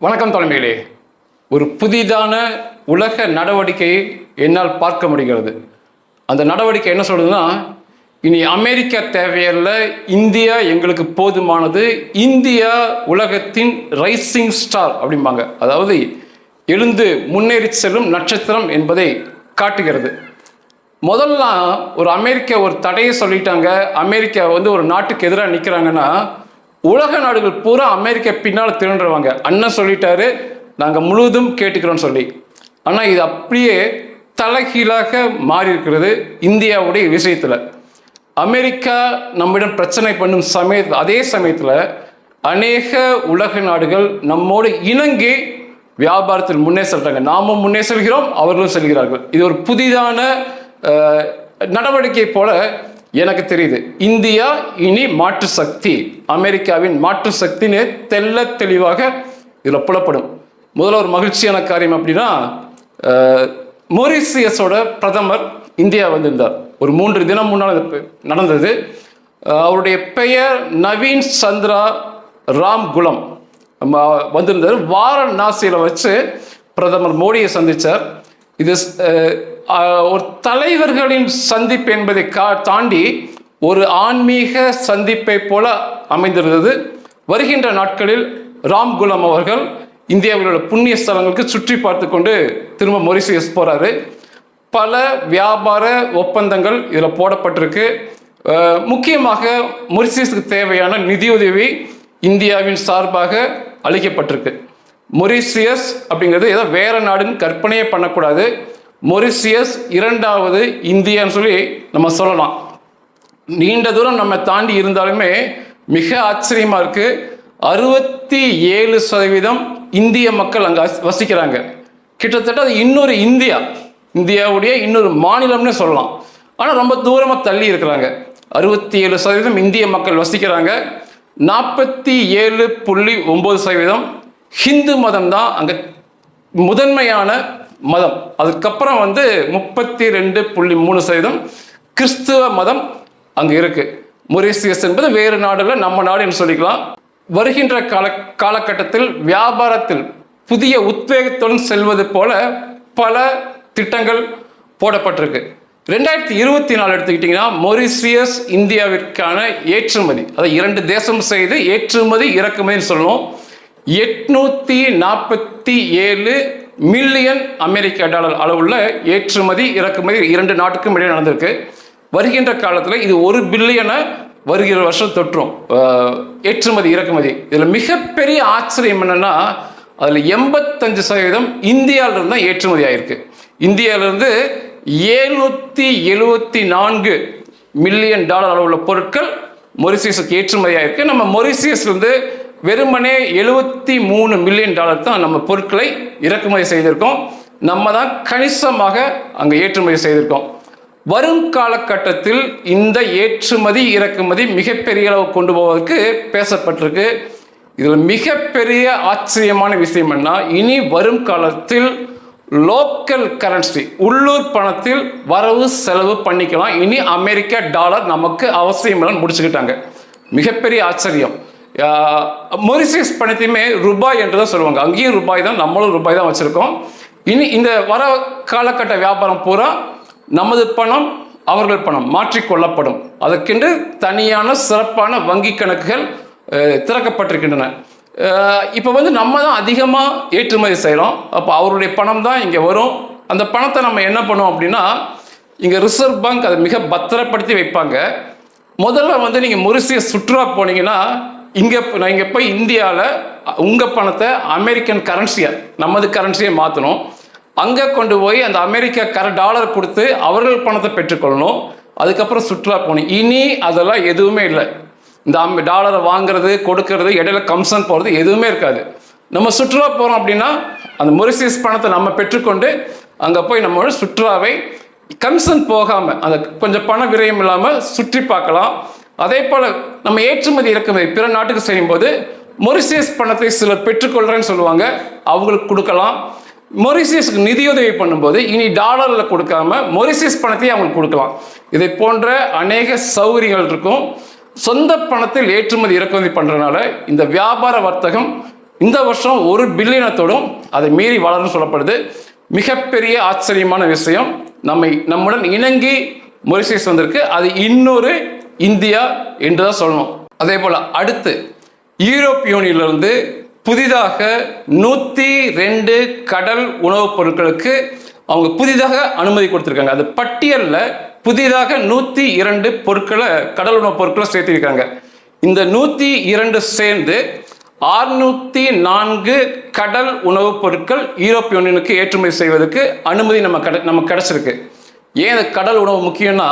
வணக்கம் தலைமையிலே. ஒரு புதிதான உலக நடவடிக்கையை என்னால் பார்க்க முடிகிறது. அந்த நடவடிக்கை என்ன சொல்றதுன்னா இனி அமெரிக்கா தேவையில்லை இந்தியா எங்களுக்கு போதுமானது இந்தியா உலகத்தின் ரைசிங் ஸ்டார் அப்படிம்பாங்க. அதாவது எழுந்து முன்னேறி செல்லும் நட்சத்திரம் என்பதை காட்டுகிறது. முதல்லாம் ஒரு அமெரிக்கா ஒரு தடையை சொல்லிட்டாங்க. அமெரிக்கா வந்து ஒரு நாட்டுக்கு எதிராக நிற்கிறாங்கன்னா உலக நாடுகள் பூரா அமெரிக்கா பின்னால் திரண்டுருவாங்க. அண்ணன் சொல்லிட்டாரு நாங்கள் முழுவதும் கேட்டுக்கிறோன்னு சொல்லி. ஆனால் இது அப்படியே தலைகீழாக மாறி இருக்கிறது இந்தியாவுடைய விஷயத்தில். அமெரிக்கா நம்மிடம் பிரச்சனை பண்ணும் சமய அதே சமயத்தில் அநேக உலக நாடுகள் நம்மோடு இணங்கி வியாபாரத்தில் முன்னே செல்றாங்க. நாமும் முன்னே செல்கிறோம் அவர்களும் செல்கிறார்கள். இது ஒரு புதிதான நடவடிக்கை போல எனக்கு தெரியுது. இந்தியா இனி மாற்று சக்தி அமெரிக்காவின் மாற்று சக்தின்னு தெல்ல தெளிவாக இதில் புலப்படும். முதல்ல ஒரு மகிழ்ச்சியான காரியம் அப்படின்னா மொரிசியஸோட பிரதமர் இந்தியா வந்திருந்தார். ஒரு மூன்று தினம் முன்னால் நடந்தது. அவருடைய பெயர் நவீன் சந்திரா ராம் குலம் வந்திருந்தார் வாரணாசியில் வச்சு பிரதமர் மோடியை சந்தித்தார் இது ஒரு தலைவர்களின் சந்திப்பு என்பதை கா தாண்டி ஒரு ஆன்மீக சந்திப்பை போல அமைந்திருந்தது. வருகின்ற நாட்களில் ராம்குலம் அவர்கள் இந்தியாவில் உள்ள புண்ணிய ஸ்தலங்களுக்கு சுற்றி பார்த்து கொண்டு திரும்ப மொரிசியஸ் போகிறாரு பல வியாபார ஒப்பந்தங்கள் இதில் போடப்பட்டிருக்கு. முக்கியமாக மொரிசியஸுக்கு தேவையான நிதியுதவி இந்தியாவின் சார்பாக அளிக்கப்பட்டிருக்கு. மொரிசியஸ் அப்படிங்கிறது ஏதோ வேற நாடுன்னு கற்பனையே பண்ணக்கூடாது. மொரிசியஸ் இரண்டாவது இந்தியான்னு சொல்லி நம்ம சொல்லலாம். நீண்ட தூரம் நம்ம தாண்டி இருந்தாலுமே மிக ஆச்சரியமாக இருக்கு. அறுபத்தி ஏழு சதவீதம் இந்திய மக்கள் அங்கே வசிக்கிறாங்க. கிட்டத்தட்ட அது இன்னொரு இந்தியா. இந்தியாவுடைய இன்னொரு மாநிலம்னு சொல்லலாம். ஆனால் ரொம்ப தூரமாக தள்ளி இருக்கிறாங்க. அறுபத்தி ஏழு சதவீதம் இந்திய மக்கள் வசிக்கிறாங்க. நாற்பத்தி ஏழு புள்ளி ஒம்பது சதவீதம் ஹிந்து மதம் தான் அங்கே முதன்மையான மதம். அதுக்கப்புறம் வந்து முப்பத்தி ரெண்டு புள்ளி மூணு சதவீதம் கிறிஸ்துவ மதம் அங்கே இருக்கு. மொரிசியஸ் என்பது வேறு நாடுல நம்ம நாடுன்னு சொல்லிக்கலாம். வருகின்ற கால காலகட்டத்தில் வியாபாரத்தில் புதிய உத்வேகத்துடன் செல்வது போல பல திட்டங்கள் போடப்பட்டிருக்கு. ரெண்டாயிரத்தி இருபத்தி நாலு எடுத்துக்கிட்டிங்கன்னா மொரிசியஸ் இந்தியாவிற்கான ஏற்றுமதி அதை இரண்டு தேசம் செய்து ஏற்றுமதி இறக்குமதின்னு சொல்லுவோம். எட்நூத்தி நாற்பத்தி ஏழு மில்லியன் அமெரிக்க டாலர் அளவுள்ள ஏற்றுமதி இறக்குமதி இரண்டு நாட்டுக்கும் இடையே நடந்திருக்கு. வருகின்ற காலத்தில் இது ஒரு பில்லியனை வருகிற வருஷம் தொற்றும். ஏற்றுமதி இறக்குமதி. இதில் மிகப்பெரிய ஆச்சரியம் என்னென்னா அதில் எண்பத்தஞ்சு சதவீதம் இந்தியாவிலிருந்து தான் ஏற்றுமதி ஆயிருக்கு. இந்தியாவிலிருந்து ஏழ்நூற்றி எழுபத்தி நான்கு மில்லியன் டாலர் அளவுள்ள பொருட்கள் மொரிசியஸுக்கு ஏற்றுமதியாக இருக்குது நம்ம மொரிசியஸ்லேருந்து வெறுமனே எழுபத்தி மூணு மில்லியன் டாலர் தான் நம்ம பொருட்களை இறக்குமதி செய்திருக்கோம். நம்ம தான் கணிசமாக அங்கே ஏற்றுமதி செய்திருக்கோம். வரும் காலகட்டத்தில் இந்த ஏற்றுமதி இறக்குமதி மிகப்பெரிய அளவு கொண்டு போவதற்கு பேசப்பட்டிருக்கு. இதில் மிகப்பெரிய ஆச்சரியமான விஷயம் என்ன இனி வரும் காலத்தில் லோக்கல் கரன்சி உள்ளூர் பணத்தில் வரவு செலவு பண்ணிக்கலாம். இனி அமெரிக்க டாலர் நமக்கு அவசியம் இல்லைன்னு முடிச்சுக்கிட்டாங்க. மிகப்பெரிய ஆச்சரியம். மொரிசியஸ் பணத்தையுமே ரூபாய் என்று தான் சொல்லுவாங்க. அங்கேயும் ரூபாய் தான் நம்மளும் ரூபாய் தான் வச்சுருக்கோம். இனி இந்த வர காலகட்ட வியாபாரம் பூரா நமது பணம் அவர்கள் பணம் மாற்றிக்கொள்ளப்படும். அதற்கென்று தனியான சிறப்பான வங்கி கணக்குகள் திறக்கப்பட்டிருக்கின்றன. இப்போ வந்து நம்ம தான் அதிகமாக ஏற்றுமதி செய்கிறோம் அப்போ அவருடைய பணம் தான் இங்கே வரும். அந்த பணத்தை நம்ம என்ன பண்ணுவோம் அப்படின்னா இங்கே ரிசர்வ் பேங்க் அதை மிக பத்திரப்படுத்தி வைப்பாங்க. முதல்ல வந்து நீங்கள் முரிசிய சுற்றுலா போனீங்கன்னா இங்கே நான் இங்கே போய் இந்தியாவில் உங்கள் பணத்தை அமெரிக்கன் கரன்சியை நமது கரன்சியை மாற்றணும் அங்கே கொண்டு போய் அந்த அமெரிக்கா கர டாலர் கொடுத்து அவர்கள் பணத்தை பெற்றுக்கொள்ளணும். அதுக்கப்புறம் சுற்றுலா போகணும். இனி அதெல்லாம் எதுவுமே இல்லை. இந்த டாலரை வாங்குறது கொடுக்கறது இடையில கம்சன் போகிறது எதுவுமே இருக்காது. நம்ம சுற்றுலா போகிறோம் அப்படின்னா அந்த மொரிசியஸ் பணத்தை நம்ம பெற்றுக்கொண்டு அங்கே போய் நம்மளோட சுற்றுலாவை கம்சன் போகாமல் அந்த கொஞ்சம் பண விரயம் இல்லாமல் சுற்றி பார்க்கலாம். அதே போல் நம்ம ஏற்றுமதி இறக்குமதி பிற நாட்டுக்கு செய்யும்போது மொரிசியஸ் பணத்தை சிலர் பெற்றுக்கொள்கிறேன்னு சொல்லுவாங்க. அவங்களுக்கு கொடுக்கலாம். மொரிசியஸுக்கு நிதியுதவி பண்ணும்போது இனி டாலரில் கொடுக்காம மொரிசியஸ் பணத்தையும் அவங்களுக்கு கொடுக்கலாம். இதை போன்ற அநேக சௌகரியங்கள் இருக்கும். சொந்த பணத்தில் ஏற்றுமதி இறக்குமதி பண்ணுறதுனால இந்த வியாபார வர்த்தகம் இந்த வருஷம் ஒரு பில்லியனத்தோடும் அதை மீறி வளரும் சொல்லப்படுது. மிகப்பெரிய ஆச்சரியமான விஷயம். நம்மை நம்முடன் இணங்கி மொரிசியஸ் வந்திருக்கு. அது இன்னொரு இந்தியா என்று தான் சொல்லணும். அதே போல் அடுத்து யூரோப் யூனியன்லேருந்து புதிதாக நூற்றி ரெண்டு கடல் உணவுப் பொருட்களுக்கு அவங்க புதிதாக அனுமதி கொடுத்துருக்காங்க. அது பட்டியலில் புதிதாக நூற்றி இரண்டு பொருட்களை கடல் உணவுப் பொருட்களை சேர்த்திருக்காங்க. இந்த நூற்றி இரண்டு சேர்ந்து ஆறுநூற்றி நான்கு கடல் உணவுப் பொருட்கள் யூரோப் யூனியனுக்கு ஏற்றுமதி செய்வதற்கு அனுமதி நம்ம கட நமக்கு கிடச்சிருக்கு. ஏன் இந்த கடல் உணவு முக்கியம்னா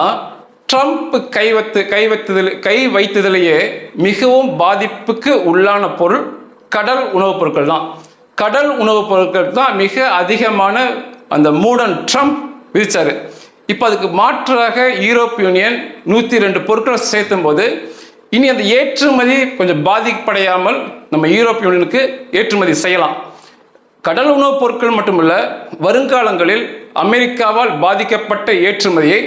ட்ரம்ப் கை வைத்து கை வைத்ததில் கை வைத்ததிலேயே மிகவும் பாதிப்புக்கு உள்ளான பொருள் கடல் உணவுப் பொருட்கள் தான். கடல் உணவுப் பொருட்கள் தான் மிக அதிகமான அந்த மூடன் ட்ரம்ப் விதிச்சாரு. இப்போ அதுக்கு மாற்றாக யூரோப் யூனியன் நூற்றி ரெண்டு பொருட்களை சேர்த்தும் போது இனி அந்த ஏற்றுமதி கொஞ்சம் பாதிப்படையாமல் நம்ம யூரோப் யூனியனுக்கு ஏற்றுமதி செய்யலாம். கடல் உணவுப் பொருட்கள் மட்டுமல்ல வருங்காலங்களில் அமெரிக்காவால் பாதிக்கப்பட்ட ஏற்றுமதியை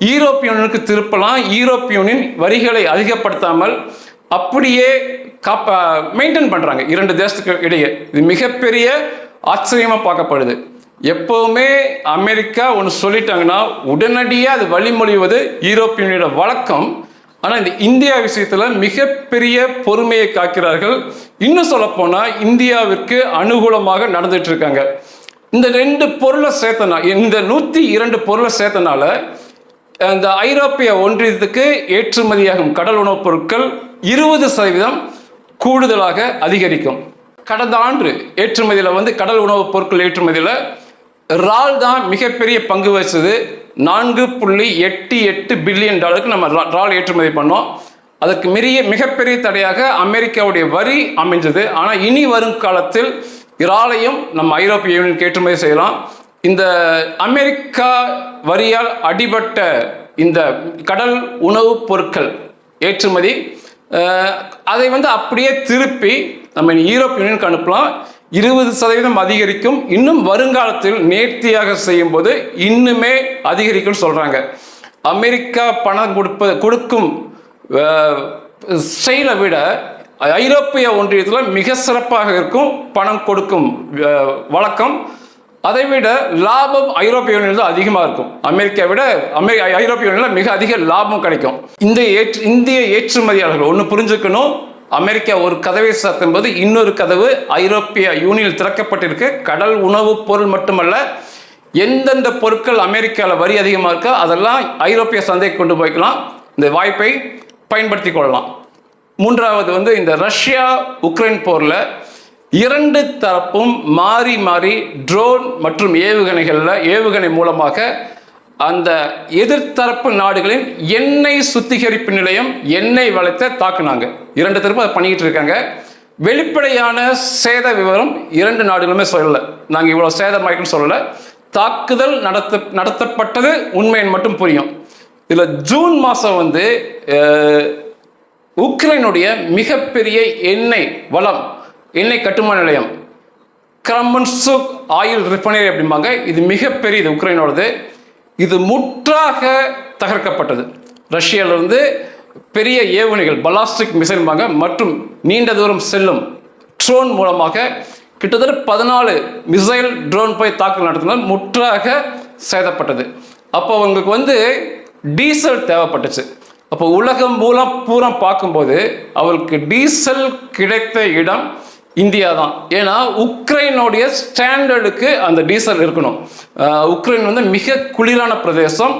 யூரோப் யூனியனுக்கு திருப்பலாம். யூரோப் யூனியன் வரிகளை அதிகப்படுத்தாமல் அப்படியே காப்பா மெயின்டைன் பண்ணுறாங்க இரண்டு தேசத்துக்கு இடையே. இது மிகப்பெரிய ஆச்சரியமாக பார்க்கப்படுது. எப்போவுமே அமெரிக்கா ஒன்று சொல்லிட்டாங்கன்னா உடனடியாக அது வழிமொழிவது யூரோப்பியனோட வழக்கம். ஆனால் இந்த இந்தியா விஷயத்தில் மிகப்பெரிய பொறுமையை காக்கிறார்கள். இன்னும் சொல்லப்போனால் இந்தியாவிற்கு அனுகூலமாக நடந்துட்டு இருக்காங்க இந்த ரெண்டு பொருளை சேர்த்தனா இந்த நூற்றி இரண்டு பொருளை சேர்த்தனால இந்த ஐரோப்பிய ஒன்றியத்துக்கு ஏற்றுமதியாகும் கடல் உணவுப் பொருட்கள் இருபது சதவீதம் கூடுதலாக அதிகரிக்கும். கடந்த ஆண்டு ஏற்றுமதியில் வந்து கடல் உணவுப் பொருட்கள் ஏற்றுமதியில் ரால் தான் மிகப்பெரிய பங்கு வகிச்சது. நான்கு புள்ளி எட்டு எட்டு பில்லியன் டாலருக்கு நம்ம ரா- ரால் ஏற்றுமதி பண்ணோம். அதுக்கு மிரிய மிகப்பெரிய தடையாக அமெரிக்காவுடைய வரி அமைஞ்சது. ஆனால் இனி வரும் காலத்தில் இறாலையும் நம்ம ஐரோப்பிய யூனியன் ஏற்றுமதி செய்யலாம். இந்த அமெரிக்கா வரியால் அடிபட்ட இந்த கடல் உணவுப் பொருட்கள் ஏற்றுமதி அதை வந்து அப்படியே திருப்பி நம்ம இனி யூரோப் யூனியனுக்கு அனுப்பலாம். இருபது சதவீதம் அதிகரிக்கும். இன்னும் வருங்காலத்தில் நேர்த்தியாக செய்யும்போது இன்னுமே அதிகரிக்கும் சொல்றாங்க. அமெரிக்கா பணம் கொடுப்ப கொடுக்கும் செயலை விட ஐரோப்பிய ஒன்றியத்தில் மிக சிறப்பாக இருக்கும் பணம் கொடுக்கும் வழக்கம். அதை விட லாபம் ஐரோப்பிய யூனியன் தான் அதிகமாக இருக்கும். அமெரிக்கா விட அமெரி ஐரோப்பிய யூனியனில் மிக அதிக லாபம் கிடைக்கும். இந்த ஏற்று இந்திய ஏற்றுமதியாளர்கள் ஒன்று புரிஞ்சுக்கணும். அமெரிக்கா ஒரு கதவை சாத்தும் போது இன்னொரு கதவு ஐரோப்பிய யூனியன் திறக்கப்பட்டிருக்கு. கடல் உணவுப் பொருள் மட்டுமல்ல எந்தெந்த பொருட்கள் அமெரிக்காவில் வரி அதிகமாக இருக்கோ அதெல்லாம் ஐரோப்பிய சந்தைக்கு கொண்டு போய்க்கலாம். இந்த வாய்ப்பை பயன்படுத்தி கொள்ளலாம். மூன்றாவது வந்து இந்த ரஷ்யா உக்ரைன் போரில் இரண்டு தரப்பும் மாறி மாறி ட்ரோன் மற்றும் ஏவுகணைகளில் ஏவுகணை மூலமாக அந்த எதிர்த்தரப்பு நாடுகளின் எண்ணெய் சுத்திகரிப்பு நிலையம் எண்ணெய் வளத்தை தாக்குனாங்க. இரண்டு தரப்பு அதை பண்ணிக்கிட்டு இருக்காங்க. வெளிப்படையான சேத விவரம் இரண்டு நாடுகளுமே சொல்லலை. நாங்கள் இவ்வளோ சேதமாயிருக்குன்னு சொல்லலை. தாக்குதல் நடத்த நடத்தப்பட்டது உண்மைன்னு மட்டும் புரியும். இதில் ஜூன் மாதம் வந்து உக்ரைனுடைய மிகப்பெரிய எண்ணெய் வளம் எண்ணெய் கட்டுமான நிலையம் கிரமன்சுக் ஆயில் ரிஃபைனரி அப்படிம்பாங்க. இது மிகப்பெரியது உக்ரைனோடது. இது முற்றாக தகர்க்கப்பட்டது. ரஷ்யாவிலிருந்து பெரிய ஏவுகணைகள் பலாஸ்டிக் மிசைன்பாங்க மற்றும் நீண்ட தூரம் செல்லும் ட்ரோன் மூலமாக கிட்டத்தட்ட பதினாலு மிசைல் ட்ரோன் போய் தாக்குதல் நடத்தினால் முற்றாக சேதப்பட்டது. அப்போ அவங்களுக்கு வந்து டீசல் தேவைப்பட்டுச்சு. அப்போ உலகம் மூலம் பூரா பார்க்கும்போது அவருக்கு டீசல் கிடைத்த இடம் இந்தியா தான் ஏன்னா உக்ரைனுடைய ஸ்டாண்டர்டுக்கு அந்த டீசல் இருக்கணும். உக்ரைன் வந்து மிக குளிரான பிரதேசம்.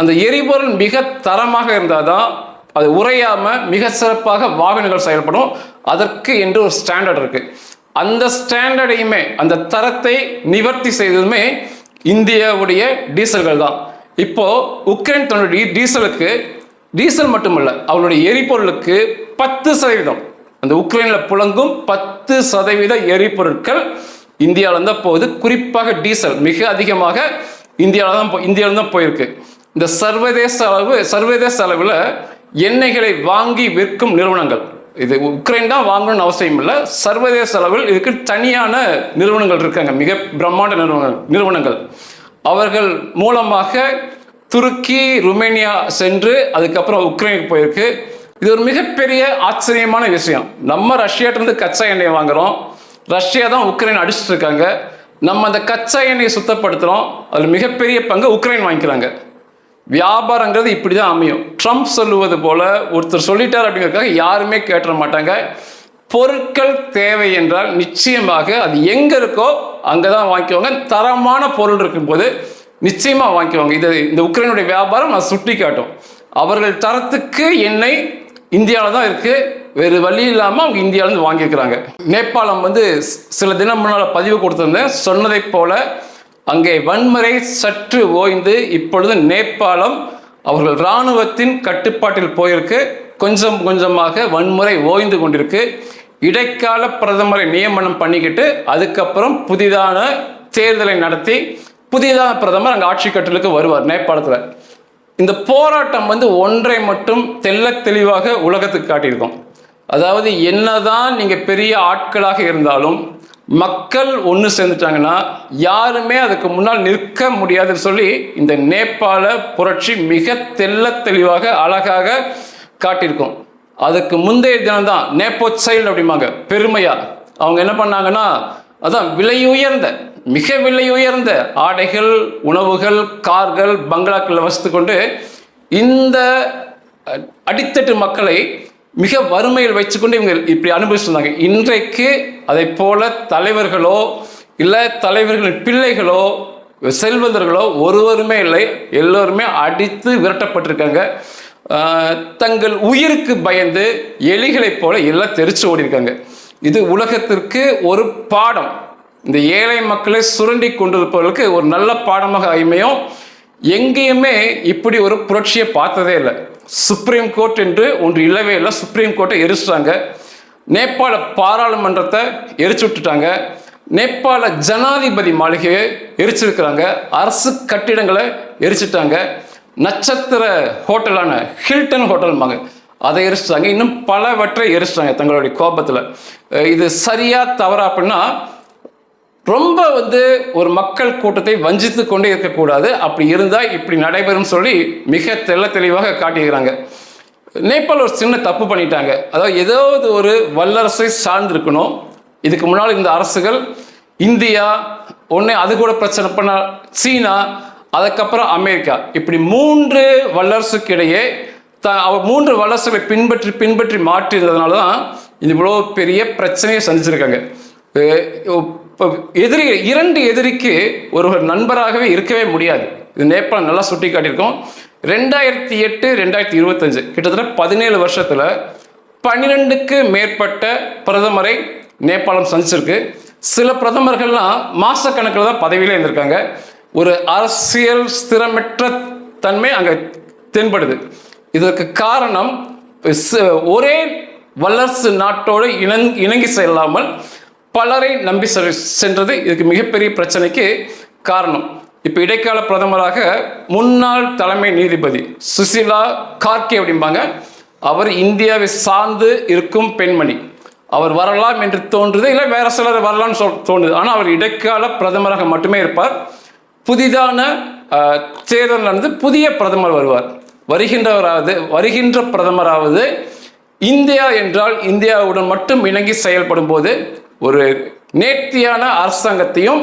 அந்த எரிபொருள் மிக தரமாக இருந்தால் தான் அது உறையாமல் மிக சிறப்பாக வாகனங்கள் செயல்படும். அதற்கு என்று ஒரு ஸ்டாண்டர்ட் இருக்குது அந்த ஸ்டாண்டர்டையுமே அந்த தரத்தை நிவர்த்தி செய்ததுமே இந்தியாவுடைய டீசல்கள் தான் இப்போது உக்ரைன் தன்னுடைய டீசலுக்கு டீசல் மட்டுமல்ல அவளுடைய எரிபொருளுக்கு பத்து சதவீதம். அந்த உக்ரைனில் புழங்கும் பத்து சதவீத எரிபொருட்கள் இந்தியாவில் தான் போகுது. குறிப்பாக டீசல் மிக அதிகமாக இந்தியாவில் தான் போ- இந்தியாவில் தான் போயிருக்கு. இந்த சர்வதேச அளவு சர்வதேச அளவில் எண்ணெய்களை வாங்கி விற்கும் நிறுவனங்கள். இது உக்ரைன் தான் வாங்கணும்னு அவசியம் இல்லை. சர்வதேச அளவில் இதுக்கு தனியான நிறுவனங்கள் இருக்காங்க. மிக பிரம்மாண்ட நிறுவனங்கள் நிறுவனங்கள். அவர்கள் மூலமாக துருக்கி ருமேனியா சென்று அதுக்கப்புறம் உக்ரைனுக்கு போயிருக்கு. இது ஒரு மிகப்பெரிய ஆச்சரியமான விஷயம். நம்ம ரஷ்யாட்டிருந்து கச்சா எண்ணெய் வாங்குறோம். ரஷ்யா தான் உக்ரைன் அடிச்சிட்டு இருக்காங்க நம்ம அந்த கச்சா எண்ணெயை சுத்தப்படுத்துகிறோம் அதில் மிகப்பெரிய பங்கு உக்ரைன் வாங்கிக்கிறாங்க. வியாபாரங்கிறது இப்படி தான் அமையும். ட்ரம்ப் சொல்லுவது போல ஒருத்தர் சொல்லிட்டார் அப்படிங்கிறதுக்காக யாருமே கேட்டுற மாட்டாங்க. பொருட்கள் தேவை என்றால் நிச்சயமாக அது எங்கே இருக்கோ அங்கே தான் வாங்கிக்குவாங்க. தரமான பொருள் இருக்கும்போது நிச்சயமாக வாங்கிக்குவாங்க. இது இந்த உக்ரைனுடைய வியாபாரம் நான் சுட்டி காட்டும் அவர்கள் தரத்துக்கு எண்ணெய் இந்தியாவில் தான் இருக்குது வேறு வழி இல்லாமல் அவங்க இந்தியாவிலேருந்து வாங்கியிருக்கிறாங்க. நேபாளம் வந்து சில தினம் முன்னால் பதிவு கொடுத்துருந்தேன். சொன்னதைப் போல அங்கே வன்முறை சற்று ஓய்ந்து இப்பொழுது நேபாளம் அவர்கள் இராணுவத்தின் கட்டுப்பாட்டில் போயிருக்கு. கொஞ்சம் கொஞ்சமாக வன்முறை ஓய்ந்து கொண்டிருக்கு. இடைக்கால பிரதமரை நியமனம் பண்ணிக்கிட்டு அதுக்கப்புறம் புதிதான தேர்தலை நடத்தி புதிதான பிரதமர் அங்கே ஆட்சி கட்டலுக்கு வருவார் நேபாளத்தில். இந்த போராட்டம் வந்து ஒன்றை மட்டும் தெல்ல தெளிவாக உலகத்துக்கு காட்டியிருக்கோம். அதாவது என்னதான் நீங்கள் பெரிய ஆட்களாக இருந்தாலும் மக்கள் ஒன்று சேர்ந்துட்டாங்கன்னா யாருமே அதுக்கு முன்னால் நிற்க முடியாதுன்னு சொல்லி இந்த நேபாள புரட்சி மிக தெல்ல தெளிவாக அழகாக காட்டியிருக்கோம். அதுக்கு முந்தைய தினம்தான் நேப்போச்சைல் அப்படிம்பாங்க பெருமையா. அவங்க என்ன பண்ணாங்கன்னா அதான் விலை உயர்ந்த மிக விலை உயர்ந்த ஆடைகள் உணவுகள் கார்கள் பங்களாக்களை வசித்து கொண்டு இந்த அடித்தட்டு மக்களை மிக வறுமையில் வச்சுக்கொண்டு இவங்க இப்படி அனுபவிச்சிருந்தாங்க. இன்றைக்கு அதை போல தலைவர்களோ இல்லை தலைவர்களின் பிள்ளைகளோ செல்வந்தர்களோ ஒருவருமே இல்லை. எல்லோருமே அடித்து விரட்டப்பட்டிருக்காங்க. தங்கள் உயிருக்கு பயந்து எலிகளைப் போல எல்லாம் தெரிச்சு ஓடிருக்காங்க இது உலகத்திற்கு ஒரு பாடம். இந்த ஏழை மக்களை சுரண்டி கொண்டிருப்பவர்களுக்கு ஒரு நல்ல பாடமாக அமையும். எங்கேயுமே இப்படி ஒரு புரட்சியை பார்த்ததே இல்லை. சுப்ரீம் கோர்ட் என்று ஒன்று இல்லவே இல்லை. சுப்ரீம் கோர்ட்டை எரிச்சிட்டாங்க. நேபாள பாராளுமன்றத்தை எரிச்சு விட்டுட்டாங்க. நேபாள ஜனாதிபதி மாளிகையை எரிச்சிருக்கிறாங்க. அரசு கட்டிடங்களை எரிச்சிட்டாங்க. நட்சத்திர ஹோட்டலான ஹில்டன் ஹோட்டல்மாங்க அதை எரிச்சிட்டாங்க. இன்னும் பலவற்றை எரிச்சிட்டாங்க தங்களுடைய கோபத்தில். இது சரியா தவறா அப்படின்னா ரொம்ப வந்து ஒரு மக்கள் கூட்டத்தை வஞ்சித்து கொண்டே இருக்கக்கூடாது. அப்படி இருந்தால் இப்படி நடைபெறும் சொல்லி மிக தெள்ள தெளிவாக காட்டியிருக்கிறாங்க. நேபாள் ஒரு சின்ன தப்பு பண்ணிட்டாங்க. அதாவது ஏதாவது ஒரு வல்லரசை சார்ந்திருக்கணும். இதுக்கு முன்னால் இந்த அரசுகள் இந்தியா ஒன்று அது கூட பிரச்சனை பண்ண சீனா அதுக்கப்புறம் அமெரிக்கா. இப்படி மூன்று வல்லரசுக்கிடையே த அவர் மூன்று வல்லரசுகளை பின்பற்றி பின்பற்றி மாற்றியிருந்ததுனால தான் இது இவ்வளோ பெரிய பிரச்சனையை சந்திச்சிருக்காங்க. இப்போ எதிரி இரண்டு எதிரிக்கு ஒருவர் நண்பராகவே இருக்கவே முடியாது. இது நேபாளம் நல்லா சுட்டி காட்டியிருக்கோம் ரெண்டாயிரத்தி எட்டு ரெண்டாயிரத்தி இருபத்தஞ்சு கிட்டத்தட்ட பதினேழு வருஷத்தில் பன்னிரெண்டுக்கு மேற்பட்ட பிரதமரை நேபாளம் சந்திச்சிருக்கு. சில பிரதமர்கள்லாம் மாசக்கணக்கில் தான் பதவியில் இருந்திருக்காங்க. ஒரு அரசியல் ஸ்திரமற்ற தன்மை அங்கே தென்படுது. இதற்கு காரணம் ஒரே வல்லரசு நாட்டோடு இணங் இணங்கி செல்லாமல் பலரை நம்பி செ- சென்றது இதுக்கு மிகப்பெரிய பிரச்சனைக்கு காரணம். இப்போ இடைக்கால பிரதமராக முன்னாள் தலைமை நீதிபதி சுசிலா கார்கே அப்படிம்பாங்க. அவர் இந்தியாவை சார்ந்து இருக்கும் பெண்மணி. அவர் வரலாம் என்று தோன்றுது இல்லை வேற சிலர் வரலாம்னு சொல் தோணுது. ஆனால் அவர் இடைக்கால பிரதமராக மட்டுமே இருப்பார். புதிதான தேர்தல் நடந்து புதிய பிரதமர் வருவார். வருகின்றவராவது வருகின்ற பிரதமராவது இந்தியா என்றால் இந்தியாவுடன் மட்டும் இணங்கி செயல்படும் போது ஒரு நேர்த்தியான அரசாங்கத்தையும்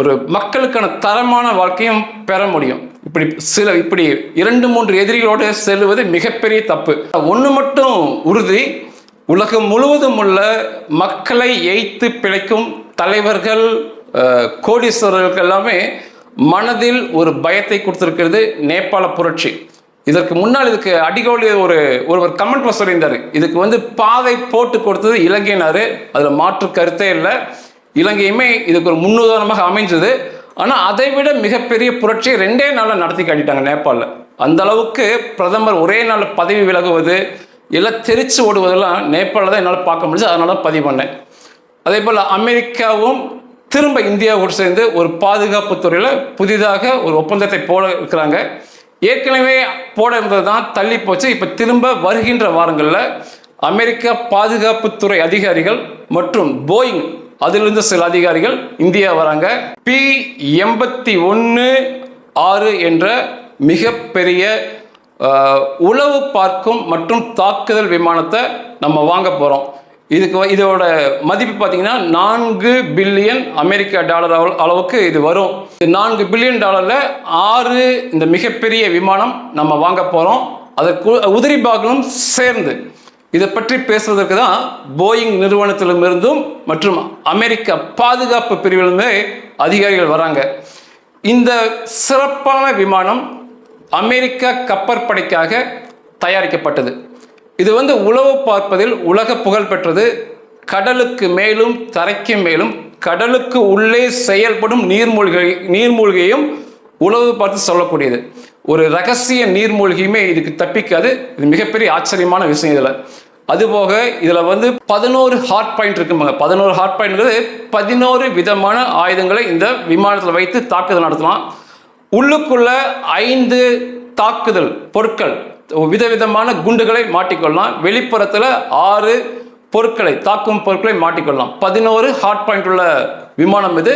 ஒரு மக்களுக்கான தரமான வாழ்க்கையும் பெற முடியும். இப்படி சில இப்படி இரண்டு மூன்று எதிரிகளோடு செல்வது மிகப்பெரிய தப்பு. ஒன்று மட்டும் உறுதி உலகம் முழுவதும் உள்ள மக்களை எய்த்து பிழைக்கும் தலைவர்கள் கோடீஸ்வரர்கள் கோடீஸ்வரர்களுக்கு எல்லாமே மனதில் ஒரு பயத்தை கொடுத்துருக்கிறது நேபாள புரட்சி. இதற்கு முன்னால் இதுக்கு அடிக்கோடி ஒரு ஒருவர் கமெண்ட்ல இருந்தார் இதுக்கு வந்து பாதை போட்டு கொடுத்தது இலங்கையினாரு அதில் மாற்று கருத்தே இல்லை. இலங்கையுமே இதுக்கு ஒரு முன்னுதாரணமாக அமைஞ்சது. ஆனால் அதை விட மிகப்பெரிய புரட்சியை ரெண்டே நாளில் நடத்தி காட்டிட்டாங்க நேபாளில். அந்த அளவுக்கு பிரதமர் ஒரே நாளில் பதவி விலகுவது எல்லாம் தெரிச்சு ஓடுவதெல்லாம் நேபாளில் தான் என்னால் பார்க்க முடிஞ்சு அதனால தான் பதிவு பண்ணேன். அதே போல் அமெரிக்காவும் திரும்ப இந்தியாவோடு சேர்ந்து ஒரு பாதுகாப்பு துறையில் புதிதாக ஒரு ஒப்பந்தத்தை போட இருக்கிறாங்க. ஏற்கனவே போட இருந்தது தான் தள்ளி போச்சு. இப்போ திரும்ப வருகின்ற வாரங்களில் அமெரிக்க பாதுகாப்புத்துறை அதிகாரிகள் மற்றும் போயிங் அதிலிருந்து சில அதிகாரிகள் இந்தியா வராங்க. பி எண்பத்தி ஒன்று ஆறு என்ற மிகப்பெரிய உளவு பார்க்கும் மற்றும் தாக்குதல் விமானத்தை நம்ம வாங்க போகிறோம் இதுக்கு வ- இதோட மதிப்பு பார்த்தீங்கன்னா நான்கு பில்லியன் அமெரிக்க டாலர் அளவு- அளவுக்கு இது வரும். நான்கு பில்லியன் டாலரில் ஆறு இந்த மிகப்பெரிய விமானம் நம்ம வாங்க போகிறோம் அதற்கு உதிரி பாகங்களும் சேர்ந்து. இதை பற்றி பேசுவதற்கு தான் போயிங் நிறுவனத்திலிருந்தும் மற்றும் அமெரிக்க பாதுகாப்பு பிரிவிலிருந்தே அதிகாரிகள் வராங்க. இந்த சிறப்பான விமானம் அமெரிக்க கப்பற்படைக்காக தயாரிக்கப்பட்டது. இது வந்து உளவு பார்ப்பதில் உலக புகழ் பெற்றது. கடலுக்கு மேலும் தரைக்கு மேலும் கடலுக்கு உள்ளே செயல்படும் நீர்மூழ்கை நீர்மூழ்கையும் உளவு பார்த்து சொல்லக்கூடியது. ஒரு ரகசிய நீர்மூழ்கியுமே இதுக்கு தப்பிக்காது. இது மிகப்பெரிய ஆச்சரியமான விஷயம் இதில். அதுபோக இதில் வந்து பதினோரு ஹார்ட் பாயிண்ட் இருக்குமாங்க பதினோரு ஹார்ட் பாயிண்ட்ங்கிறது பதினோரு விதமான ஆயுதங்களை இந்த விமானத்தில் வைத்து தாக்குதல் நடத்தலாம். உள்ளுக்குள்ள ஐந்து தாக்குதல் பொருட்கள் விதவிதமான குண்டுகளை மாட்டிக்கொள்ளலாம். வெளிப்புறத்தில் ஆறு பொருட்களை தாக்கும் பொருட்களை மாட்டிக்கொள்ளலாம். பதினோரு ஹாட் பாயிண்ட் உள்ள விமானம் இது.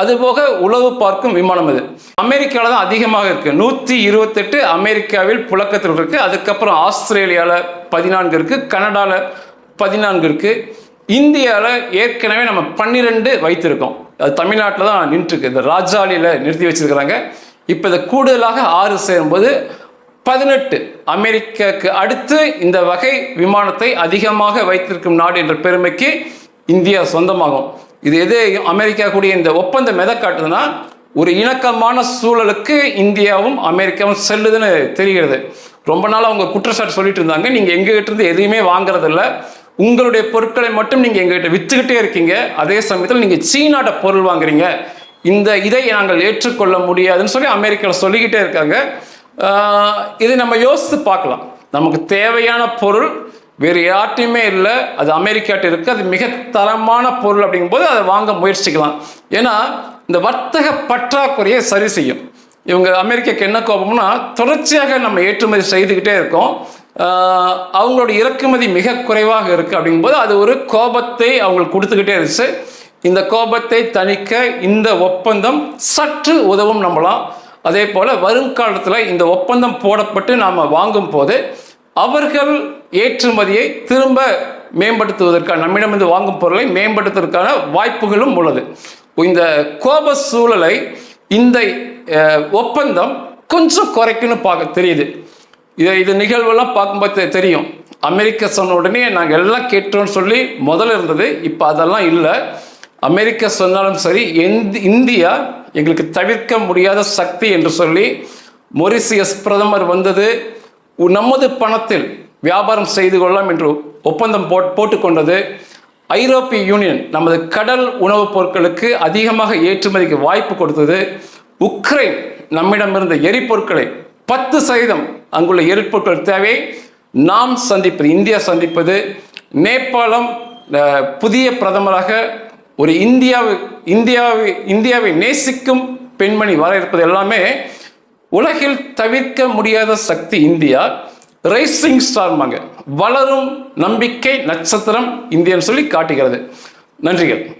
அதுபோக உளவு பார்க்கும் விமானம் இது. அமெரிக்காவில் தான் அதிகமாக இருக்கு. நூற்றி இருபத்தெட்டு அமெரிக்காவில் புழக்கத்தில் இருக்கு. அதுக்கப்புறம் ஆஸ்திரேலியாவில் பதினான்கு இருக்கு. கனடாவில் பதினான்கு இருக்கு. இந்தியாவில் ஏற்கனவே நம்ம பன்னிரெண்டு வைத்திருக்கோம். அது தமிழ்நாட்டில் தான் நின்றுருக்கு. இந்த ராஜாலியில் நிறுத்தி வச்சிருக்கிறாங்க. இப்போ இதை கூடுதலாக ஆறு சேரும்போது பதினெட்டு அமெரிக்காவுக்கு அடுத்து இந்த வகை விமானத்தை அதிகமாக வைத்திருக்கும் நாடு என்ற பெருமைக்கு இந்தியா சொந்தமாகும். இது எது? அமெரிக்கா கூடிய இந்த ஒப்பந்தம் எதை காட்டுதுன்னா ஒரு இணக்கமான சூழலுக்கு இந்தியாவும் அமெரிக்காவும் செல்லுதுன்னு தெரிகிறது. ரொம்ப நாள் அவங்க குற்றச்சாட்டு சொல்லிட்டு இருந்தாங்க. நீங்கள் எங்ககிட்ட இருந்து எதையுமே வாங்குறதில்ல. உங்களுடைய பொருட்களை மட்டும் நீங்கள் எங்ககிட்ட விற்றுக்கிட்டே இருக்கீங்க. அதே சமயத்தில் நீங்கள் சீனாட்ட பொருள் வாங்குறீங்க. இந்த இதை நாங்கள் ஏற்றுக்கொள்ள முடியாதுன்னு சொல்லி அமெரிக்காவில் சொல்லிக்கிட்டே இருக்காங்க. இதை நம்ம யோசித்து பார்க்கலாம். நமக்கு தேவையான பொருள் வேறு யார்ட்டையுமே இல்லை. அது அமெரிக்காட்ட இருக்குது அது மிக தரமான பொருள் அப்படிங்கும்போது அதை வாங்க முயற்சிக்கலாம். ஏன்னா இந்த வர்த்தக பற்றாக்குறையை சரி செய்யும். இவங்க அமெரிக்காக்கு என்ன கோபம்னா தொடர்ச்சியாக நம்ம ஏற்றுமதி செய்துக்கிட்டே இருக்கோம். அவங்களோட இறக்குமதி மிக குறைவாக இருக்குது அப்படிங்கும்போது அது ஒரு கோபத்தை அவங்களுக்கு கொடுத்துக்கிட்டே இருந்துச்சு. இந்த கோபத்தை தணிக்க இந்த ஒப்பந்தம் சற்று உதவும் நம்மளாம் அதே போல் வருங்காலத்தில் இந்த ஒப்பந்தம் போடப்பட்டு நாம் வாங்கும் போது அவர்கள் ஏற்றுமதியை திரும்ப மேம்படுத்துவதற்கான நம்மிடமிருந்து வாங்கும் பொருளை மேம்படுத்துவதற்கான வாய்ப்புகளும் உள்ளது. இந்த கோப சூழலை இந்த ஒப்பந்தம் கொஞ்சம் குறைக்குன்னு பார்க்க தெரியுது. இதை இது நிகழ்வெல்லாம் பார்க்கும்போது தெரியும். அமெரிக்கா சொன்ன உடனே நாங்கள் எல்லாம் கேட்டோம்னு சொல்லி முதல்ல இருந்தது இப்போ அதெல்லாம் இல்லை. அமெரிக்கா சொன்னாலும் சரி எந்த இந்தியா எங்களுக்கு தவிர்க்க முடியாத சக்தி என்று சொல்லி மொரிசியஸ் பிரதமர் வந்தது நமது பணத்தில் வியாபாரம் செய்து கொள்ளலாம் என்று ஒப்பந்தம் போட் போட்டுக்கொண்டது. ஐரோப்பிய யூனியன் நமது கடல் உணவுப் பொருட்களுக்கு அதிகமாக ஏற்றுமதிக்கு வாய்ப்பு கொடுத்தது. உக்ரைன் நம்மிடமிருந்த எரிபொருட்களை பத்து சதவீதம் அங்குள்ள எரிபொருட்கள் தேவை. நாம் சந்திப்பது இந்தியா சந்திப்பது. நேபாளம் புதிய பிரதமராக ஒரு இந்தியாவை இந்தியாவை இந்தியாவை நேசிக்கும் பெண்மணி வர இருப்பது எல்லாமே உலகில் தவிர்க்க முடியாத சக்தி இந்தியா. ரைசிங் ஸ்டார்மாங்க வளரும் நம்பிக்கை நட்சத்திரம் இந்தியன்னு சொல்லி காட்டுகிறது. நன்றிகள்.